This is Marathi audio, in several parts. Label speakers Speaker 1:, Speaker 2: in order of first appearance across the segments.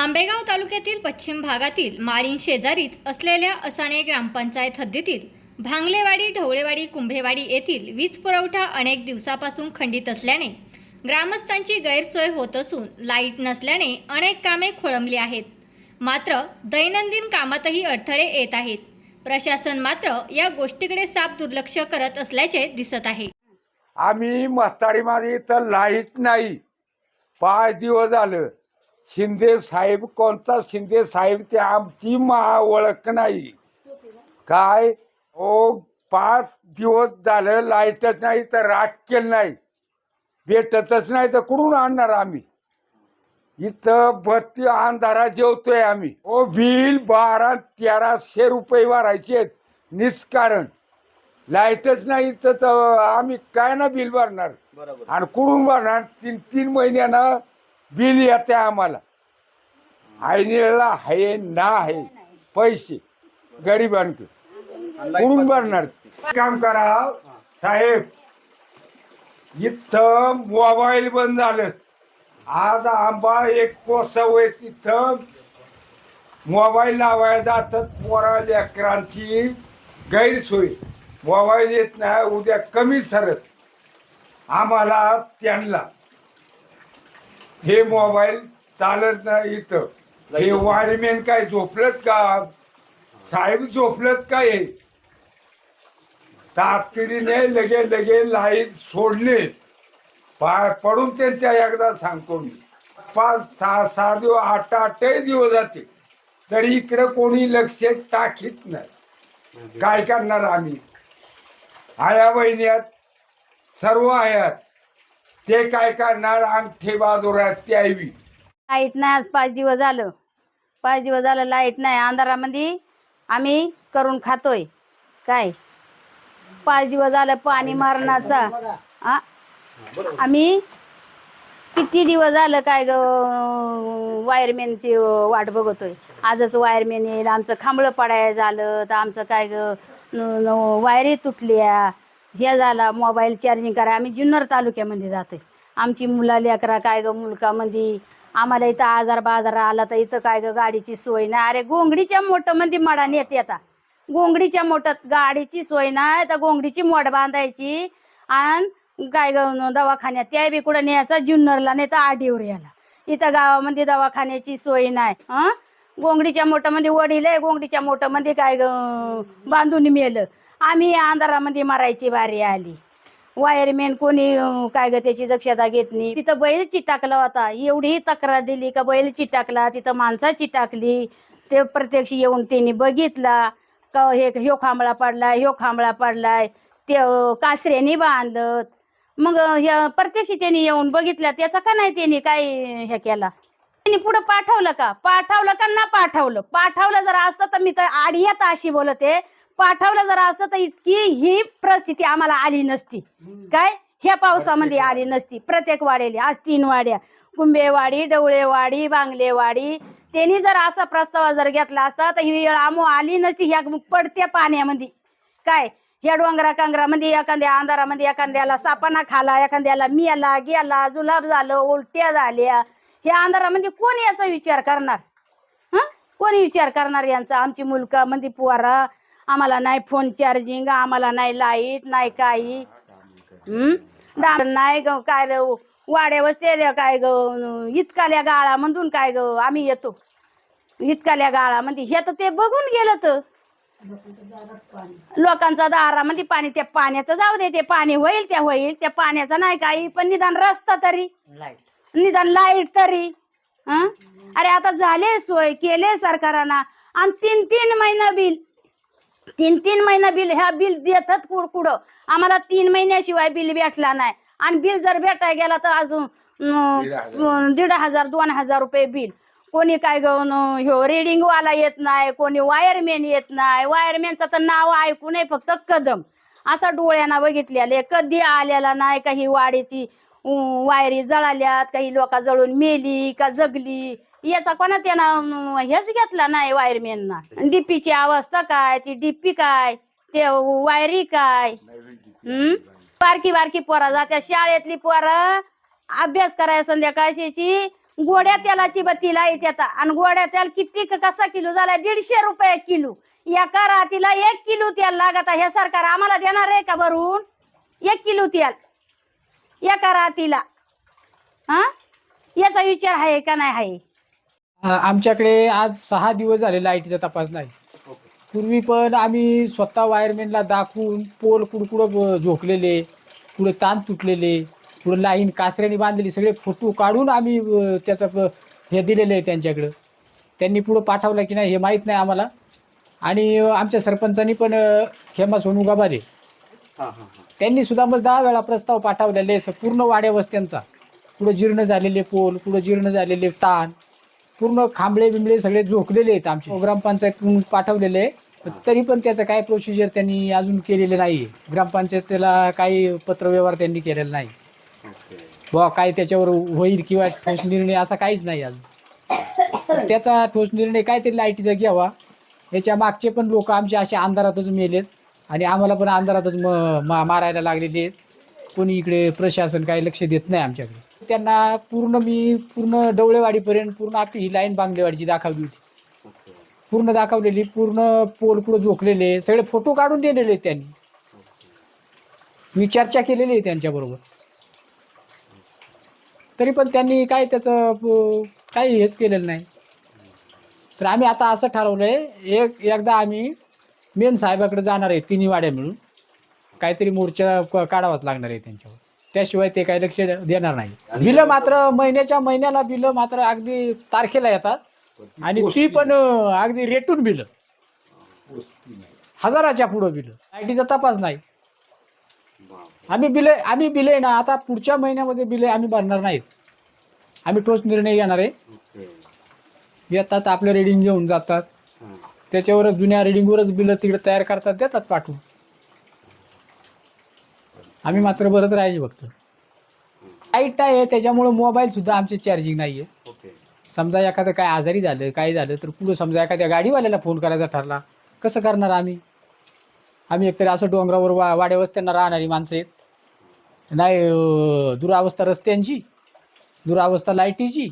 Speaker 1: आंबेगाव तालुक्यातील पश्चिम भागातील माळीन शेजारीच असलेल्या असाने ग्रामपंचायत हद्दीतील भांगलेवाडी ढवळेवाडी कुंभेवाडी येथील वीज पुरवठा अनेक दिवसापासून खंडित असल्याने ग्रामस्थांची गैरसोय होत असून लाइट नसल्याने अनेक कामे खोळंबली आहेत. मात्र दैनंदिन कामातही अडथळे येत आहेत. प्रशासन मात्र या गोष्टीकडे साफ दुर्लक्ष करत असल्याचे दिसत आहे.
Speaker 2: आम्ही म्हातारीमध्ये इथं लाइट नाही. पाच दिवस झालं. शिंदे साहेब कोणता? शिंदे साहेब ते आमची मा ओळख नाही. काय? ओ पाच दिवस झालं लाईटच नाही तर राखेल नाही. भेटतच नाही तर कुठून आणणार आम्ही? इथं बत्ती अंधारा जेवतोय आम्ही. ओ बिल बारा तेराशे रुपये भरायचे आहेत. निष्कारण. लाईटच नाही तर आम्ही काय ना बिल भरणार? आणि कुठून भरणार? तीन तीन महिन्यानं बिल येते आम्हाला. आईनेला आहे ना आहे पैसे गरिबांक कुठून भरणार काम करा साहेब इथं मोबाईल बंद झालं. आज आंबा एक कोसव आहे तिथं. मोबाईल लावायला जातात पोरा लेकरांची. गैरसोय. मोबाईल येत नाही उद्या कमी सरत. आम्हाला त्यांना हे मोबाईल चालत नाही इथं. हे वायरमॅन काय झोपलत का? साहेब झोपलत काय तातडीने लगे लगे लाइट पाय पडून त्यांच्या एकदा सांगतो मी. पाच सहा सहा दिवस आठ आठही दिवस जाते तरी इकडे कोणी लक्ष टाकीत नाही. काय करणार आम्ही? आया बहिण्यात सर्व आहेत ते काय करणार? अंगठे बाजूला ते
Speaker 3: लाइट नाही आज पाच दिवस झालं. पाच दिवस झालं लाइट नाही. अंधारामध्ये आम्ही करून खातोय. काय? पाच दिवस झालं पाणी मारण्याचा आ? आम्ही किती दिवस झालं काय ग वायरमॅनची वाट बघतोय. आजच वायरमॅन येईल आमचं खांबळं पडायला झालं. तर आमचं काय ग न- तुटली वायरी तुटल्या. हे झाला मोबाईल चार्जिंग करा. आम्ही जुन्नर तालुक्यामध्ये जातोय. आमची मुला लेकरा काय ग मुलकामध्ये आम्हाला इथं आजार बाजार आला तर इथं काय ग गाडीची सोय नाही. अरे गोंगडीच्या मोठंमध्ये म्हणजे मडा नेत आता गोंगडीच्या मोठ्यात गाडीची सोय नाही तर गोंगडीची मोड बांधायची आणि काय गं दवाखान्यात. त्या बी कुठं न्यायचा? जुन्नरला नाही तर आडीवर याला इथं गावामध्ये दवाखान्याची सोय नाही हा? गोंगडीच्या मोठ्यामध्ये म्हणजे वडील आहे गोंगडीच्या मोठ्यामध्ये म्हणजे काय बांधून मेलं. आम्ही अंधारामध्ये मारायची बारी आली. वायरमॅन कोणी काय ग त्याची दक्षता घेत नाही. तिथं बैल चिटाकला होता. एवढी तक्रार दिली का बैल चिटाकला तिथं माणसा चिटाकली. ते प्रत्यक्ष येऊन त्यांनी बघितला का हे ह्यो खांबळा पडलाय ह्यो खांबळा पडलाय. ते कासऱ्याने बांधलं. मग ह्या प्रत्यक्ष त्यांनी येऊन बघितला त्याचा का नाही त्यांनी काय हे केला? त्यांनी पुढं पाठवलं का? पाठवलं का ना पाठवलं? पाठवलं जर असतं तर मी तर आडियात अशी बोलते. पाठवलं जर असतं तर इतकी ही परिस्थिती आम्हाला आली नसती. काय? ह्या पावसामध्ये आली नसती. प्रत्येक वाड्याली. आज तीन वाड्या. कुंभेवाडी डवळेवाडी बांगलेवाडी. त्यांनी जर असा प्रस्ताव जर घेतला असता तर ही वेळ आमो आली नसती. ह्या पडत्या पाण्यामध्ये. काय? ह्या डोंगरा कांगरामध्ये एखाद्या अंधारामध्ये एखाद्याला सापाना खाला एखाद्याला मियाला गेला जुलाब झालं उलट्या झाल्या. ह्या अंधारामध्ये कोण याचा विचार करणार? हं? कोणी विचार करणार यांचा? आमची मुलका मध्ये पुवारा आम्हाला नाही फोन चार्जिंग आम्हाला नाही लाइट नाही काही? डाळ नाही ग काय रे वाड्यावर ते काय ग इतकाल्या गाळामधून काय ग आम्ही येतो. इतकाल्या गाळामध्ये हे तर ते बघून गेलं तर. लोकांचा दारामध्ये पाणी त्या पाण्याचं जाऊ दे ते पाणी होईल त्या होईल त्या पाण्याचं नाही काही पण निदान रस्ता तरी. निदान लाइट तरी? अरे आता झाले सोय केले सरकारांना. आणि तीन तीन महिना बिल तीन तीन महिना बिल ह्या बिल देतात कुड कुठं? आम्हाला तीन महिन्याशिवाय बिल भेटला नाही. आणि बिल जर भेटाय गेला तर अजून
Speaker 2: दीड
Speaker 3: अं, दीड हजार दोन हजार रुपये बिल. कोणी काय ग न- ह्यो रेडिंग वाला येत नाही कोणी वायरमॅन येत नाही. वायरमॅनचं तर नाव ऐकू नये फक्त कदम. असा डोळ्यानं बघितलेले कधी आलेला नाही काही वाडीची अं, वायरी जळाल्यात काही लोक जळून मेली का जगली. याचा कोणा त्यानं हेच घेतला नाही वायरमॅनना डीपीची अवस्था काय ती डीपी काय ते वायरी काय? हम्म? बारकी बारकी पोरा जात्या शाळेतली पोरं अभ्यास करायला संध्याकाळची गोड्या तेलाची बत्ती लाईत आता आणि गोड्या तेल किती क- कसा किलो झालाय? दीडशे रुपये किलो. एका रातीला एक किलो तेल लागत आहे. हे सरकार आम्हाला देणार आहे का भरून? एक किलो तेल. एका रातीला. हा? याचा विचार आहे का नाही आहे?
Speaker 4: आमच्याकडे आज सहा दिवस झाले लाईटीचा तपास नाही. पूर्वी पण आम्ही स्वतः वायरमॅनला दाखवून पोल कुडकुडं झोकलेले पुढे ताण तुटलेले पुढे लाईन कासऱ्याने बांधलेली सगळे फोटो काढून आम्ही त्याचं हे दिलेलं आहे त्यांच्याकडं. त्यांनी पुढं पाठवलं की नाही हे माहीत नाही आम्हाला. आणि आमच्या सरपंचांनी पण हेमा सोनू गाभारे त्यांनी सुद्धा मग दहा वेळा प्रस्ताव पाठवलेले पूर्ण वाड्या वस्त्यांचा. पुढं जीर्ण झालेले पोल पुढं जीर्ण झालेले ताण. पूर्ण खांबळे बिंबळे सगळे झोकलेले आहेत आमचे. ग्रामपंचायतकडून पाठवलेले आहे. तरी पण त्याचं काय प्रोसिजर त्यांनी अजून केलेलं नाही ग्रामपंचायतीला काही पत्रव्यवहार त्यांनी केलेला नाही. बुवा काय त्याच्यावर होईल किंवा ठोस निर्णय असा काहीच नाही अजून. त्याचा ठोस निर्णय काहीतरी लाईटीचा घ्यावा. याच्या मागचे पण लोक आमचे असे अंधारातच मेलेत. आणि आम्हाला पण अंधारातच मा- मारायला लागलेले आहेत. कोणी इकडे प्रशासन काही लक्ष देत नाही आमच्याकडे. त्यांना पूर्ण मी पूर्ण डवळेवाडीपर्यंत पूर्ण आपली ही लाईन बांगलेवाडीची दाखवली होती. पूर्ण दाखवलेली पूर्ण पोल पुढं झोकलेले सगळे फोटो काढून दिलेले आहेत त्यांनी. मी चर्चा केलेली आहे त्यांच्याबरोबर तरी पण त्यांनी काय त्याचं प- काही हेच केलेलं नाही. तर आम्ही आता असं ठरवलं आहे एक एकदा आम्ही मेन साहेबाकडे जाणार आहे तिन्ही वाड्या मिळून. काहीतरी मोर्चा क- काढावाच लागणार आहे त्यांच्यावर. त्याशिवाय ते काही लक्ष देणार नाही. बिलं मात्र महिन्याच्या महिन्याला बिलं मात्र अगदी तारखेला येतात. आणि ती पण अं, अगदी रेटून बिलं. हजाराच्या पुढं बिलं. लाईटीचा तपास नाही. आम्ही बिले आम्ही बिले ना आता पुढच्या महिन्यामध्ये बिले आम्ही भरणार नाहीत. आम्ही ठोस निर्णय घेणार आहे. येतात आपलं रिडिंग घेऊन जातात. त्याच्यावरच जुन्या रिडिंगवरच बिलं तिकडे तयार करतात देतात पाठवून. आम्ही मात्र भरत राहायचे फक्त. लाइट आहे त्याच्यामुळं मोबाईल सुद्धा आमचे चार्जिंग नाही आहे समजा एखादं काय आजारी झालं काय झालं तर पुढं समजा एखाद्या गाडीवाल्याला फोन करायचा ठरला कसं करणार आम्ही? आम्ही एकतरी असं डोंगरावर वा वाड्या वस्त्यांना राहणारी माणसं आहेत. नाही अं, दुरावस्था रस्त्यांची दुरावस्था लाईटीची.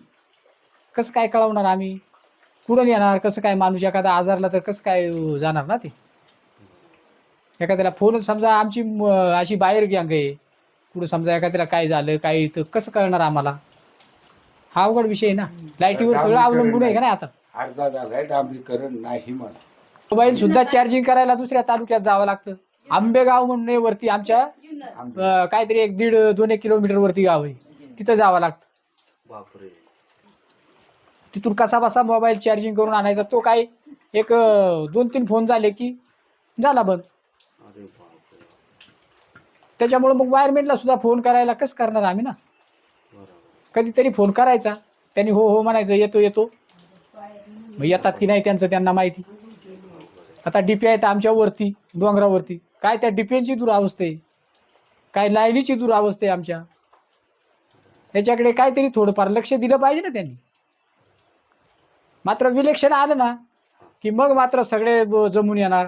Speaker 4: कसं काय कळवणार आम्ही? कुठं येणार कसं काय माणूस एखादा आजारला तर कसं काय अं, जाणार ना ते? एखाद्याला फोन समजा आमची अशी बाहेर गँग आहे. कुठं समजा एखाद्याला काय झालं काय तर कसं कळणार आम्हाला? हा अवघड विषय आहे ना. लाईटीवर सगळं अवलंबून आहे का नाही आता?
Speaker 2: अर्धा झालाय डांबरीकरण नाही म्हणा.
Speaker 4: मोबाईल सुद्धा चार्जिंग करायला दुसऱ्या तालुक्यात जावं लागतं. आंबेगाव म्हणून आहे वरती आमच्या अं, काहीतरी एक दीड दोन एक किलोमीटर वरती गाव आहे. तिथं जावं लागतं. तिथून कसा बसा मोबाईल चार्जिंग करून आणायचा. तो काय एक अं, दोन तीन फोन झाले की झाला बंद. त्याच्यामुळे मग वायरमेनला सुद्धा फोन करायला कसं करणार आम्ही ना? कधीतरी फोन करायचा. त्यांनी हो हो म्हणायचं येतो येतो. मग येतात की नाही त्यांचं त्यांना माहिती. आता डिपी आहेत तर आमच्यावरती डोंगरावरती. काय त्या डीपीएनची दुरावस्था आहे? काय लाईनीची दुरावस्था आहे आमच्या? याच्याकडे काहीतरी थोडंफार लक्ष दिलं पाहिजे ना त्यांनी. मात्र विलेक्षण आलं ना की मग मात्र सगळे ब- जमून येणार.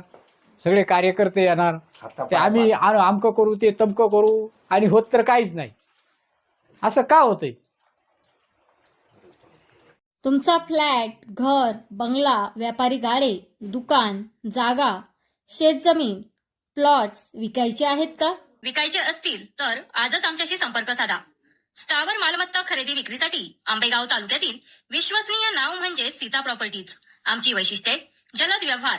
Speaker 4: सगळे कार्यकर्ते येणार. ते आम्ही आमकं करू ते तमकं करू आणि होत तर काहीच नाही. असं का होतंय?
Speaker 1: तुमचा फ्लॅट घर बंगला व्यापारी गाडे दुकान जागा शेतजमीन प्लॉट्स विकायचे आहेत का? विकायचे असतील तर आजच आमच्याशी संपर्क साधा. स्थावर मालमत्ता खरेदी विक्रीसाठी आंबेगाव तालुक्यातील विश्वसनीय नाव म्हणजे सीता प्रॉपर्टीज. आमची वैशिष्ट्ये जलद व्यवहार